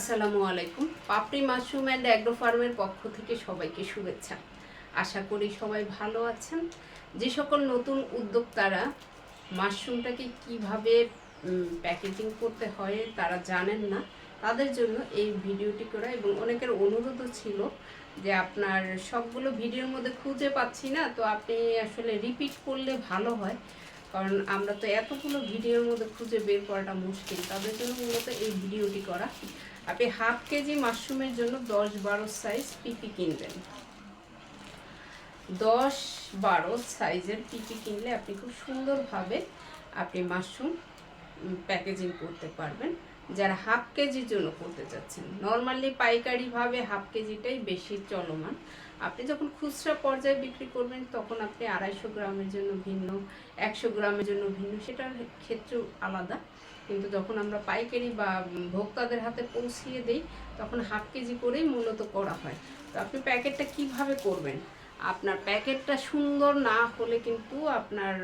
আসসালামু আলাইকুম। পাপড়ি mushroom and agro ফার্মের পক্ষ থেকে সবাইকে শুভেচ্ছা। আশা করি সবাই ভালো আছেন। যে সকল নতুন উদ্যোক্তারা মাশরুমটাকে কীভাবে প্যাকেজিং করতে হয় তারা জানেন না। তাদের জন্য এই ভিডিওটি করা এবং অনেকের অনুরোধও ছিল যে আপনার সবগুলো ভিডিওর মধ্যে খুঁজে পাচ্ছি না, তো আপনি আসলে রিপিট করলে ভালো হয়। কারণ আমরা তো এতগুলো ভিডিওর মধ্যে খুঁজে বের করাটা মুশকিল। তাদের জন্য মূলত এই ভিডিওটি করা। আপনি হাফ কেজি মাশরুমের জন্য দশ বারো সাইজ পিপি কিনবেন। দশ বারো সাইজের পিপি কিনলে আপনি খুব সুন্দরভাবে আপনি মাশরুম প্যাকেজিং করতে পারবেন। যারা হাফ কেজির জন্য করতে চাচ্ছেন। নর্মালি পাইকারিভাবে হাফ কেজিটাই বেশি চলমান। আপনি যখন খুচরা পর্যায়ে বিক্রি করবেন, তখন আপনি আড়াইশো গ্রামের জন্য ভিন্ন, একশো গ্রামের জন্য ভিন্ন, সেটার ক্ষেত্রেও আলাদা। কিন্তু যখন আমরা পাইকারি বা ভোক্তাদের হাতে পৌঁছিয়ে দিই, তখন হাফ কেজি করেই মূলত করা হয়। তো আপনি প্যাকেটটা কীভাবে করবেন? আপনার প্যাকেটটা সুন্দর না হলে কিন্তু আপনার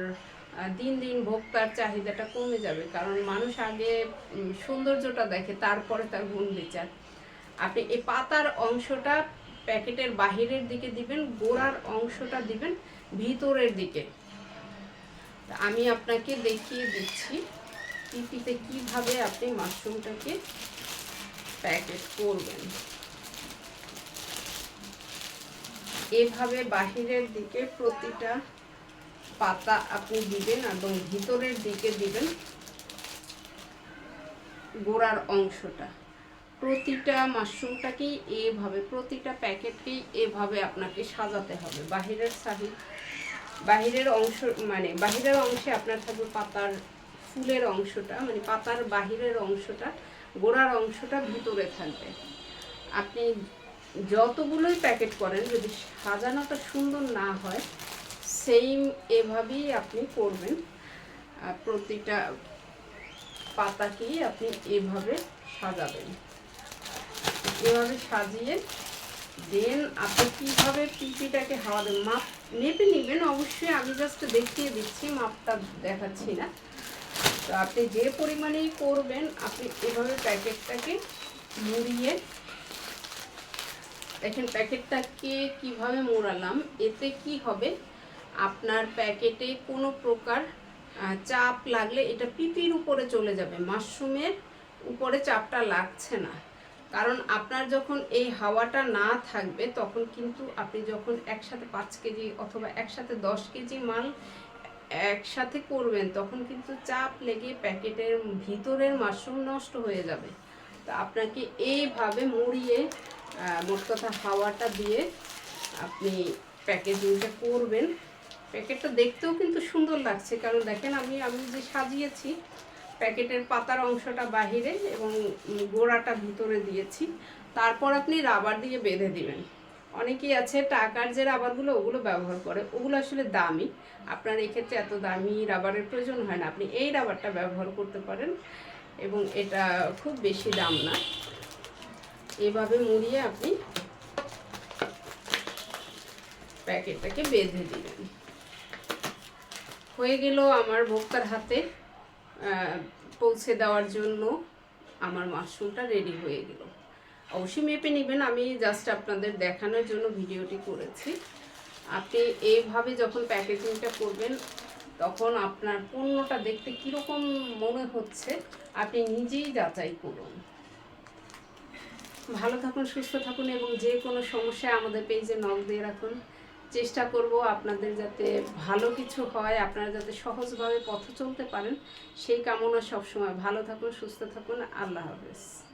দিন দিন ভোক্তার চাহিদাটা কমে যাবে, কারণ মানুষ আগে সৌন্দর্যটা দেখে, তারপরে তার গুণ বিচার। আপনি এই পাতার অংশটা প্যাকেটের বাহিরের দিকে দিবেন, গোড়ার অংশটা দিবেন ভিতরের দিকে। আমি আপনাকে দেখিয়ে দিচ্ছি পিপিতে কীভাবে আপনি মাশরুমটাকে প্যাকেট করবেন। এভাবে বাহিরের দিকে প্রতিটা পাতা আপনি দিবেন এবং ভিতরের দিকে দিবেন গোড়ার অংশটা। প্রতিটা মাশরুমটাকেই এভাবে, প্রতিটা প্যাকেটকেই এভাবে আপনাকে সাজাতে হবে। বাহিরের সাহি বাহিরের অংশ মানে বাহিরের অংশে আপনার থাকবে পাতার ফুলের অংশটা মানে পাতার বাহিরের অংশটা, গোড়ার অংশটা ভিতরে থাকবে। আপনি যতগুলোই প্যাকেট করেন, যদি সাজানোটা সুন্দর না হয় সেম এভাবেই আপনি করবেন। প্রতিটা পাতাকেই আপনি এভাবে সাজাবেন। এভাবে সাজিয়ে দেন। আপনি কীভাবে পিপিটাকে হাওয়া দেন মাপ নেপে নেবেন। অবশ্যই আমি জাস্ট দেখিয়ে দিচ্ছি, মাপটা দেখাচ্ছি না। তো আপনি যে পরিমাণেই করবেন, আপনি এভাবে প্যাকেটটাকে মুড়িয়ে দেখেন প্যাকেটটাকে কীভাবে মোড়ালাম, এতে কি হবে? আপনার প্যাকেটে কোনো প্রকার চাপ লাগলে এটা পিপির উপরে চলে যাবে। মাশরুমের উপরে চাপটা লাগছে না। কারণ আপনার যখন এই হাওয়াটা না থাকবে, তখন কিন্তু আপনি যখন একসাথে পাঁচ কেজি অথবা একসাথে দশ কেজি মাল একসাথে করবেন, তখন কিন্তু চাপ লেগে প্যাকেটের ভিতরের মাশরুম নষ্ট হয়ে যাবে। তো আপনাকে এইভাবে মুড়িয়ে মোট কথা হাওয়াটা দিয়ে আপনি প্যাকেজিংটা করবেন। প্যাকেটটা দেখতেও কিন্তু সুন্দর লাগছে। কারণ দেখেন আমি আমি যে সাজিয়েছি, প্যাকেটের পাতার অংশটা বাহিরে এবং গোড়াটা ভিতরে দিয়েছি। তারপর আপনি রাবার দিয়ে বেঁধে দিবেন। অনেকেই আছে টাকার যে রাবারগুলো, ওগুলো ব্যবহার করে। ওগুলো আসলে দামি। আপনার এক্ষেত্রে এত দামি রাবারের প্রয়োজন হয় না। আপনি এই রাবারটা ব্যবহার করতে পারেন এবং এটা খুব বেশি দাম না। এভাবে মুড়িয়ে আপনি প্যাকেটটাকে বেঁধে দিবেন। হয়ে গেল আমার ভোক্তার হাতে পৌঁছে দেওয়ার জন্য আমার মাশরুমটা রেডি হয়ে গেল। অবশ্যই মেপে নেবেন, আমি জাস্ট আপনাদের দেখানোর জন্য ভিডিওটি করেছি। আপনি এইভাবে যখন প্যাকেজিংটা করবেন, তখন আপনার পণ্যটা দেখতে কীরকম মনে হচ্ছে, আপনি নিজেই যাচাই করুন। ভালো থাকুন, সুস্থ থাকুন, এবং যে কোনো সমস্যায় আমাদের পেজে নক দিয়ে রাখুন। চেষ্টা করব আপনাদের যাতে ভালো কিছু হয়, আপনারা যাতে সহজভাবে পথ চলতে পারেন। সেই কামনা সবসময়। ভালো থাকুন, সুস্থ থাকুন। আল্লাহ হাফেজ।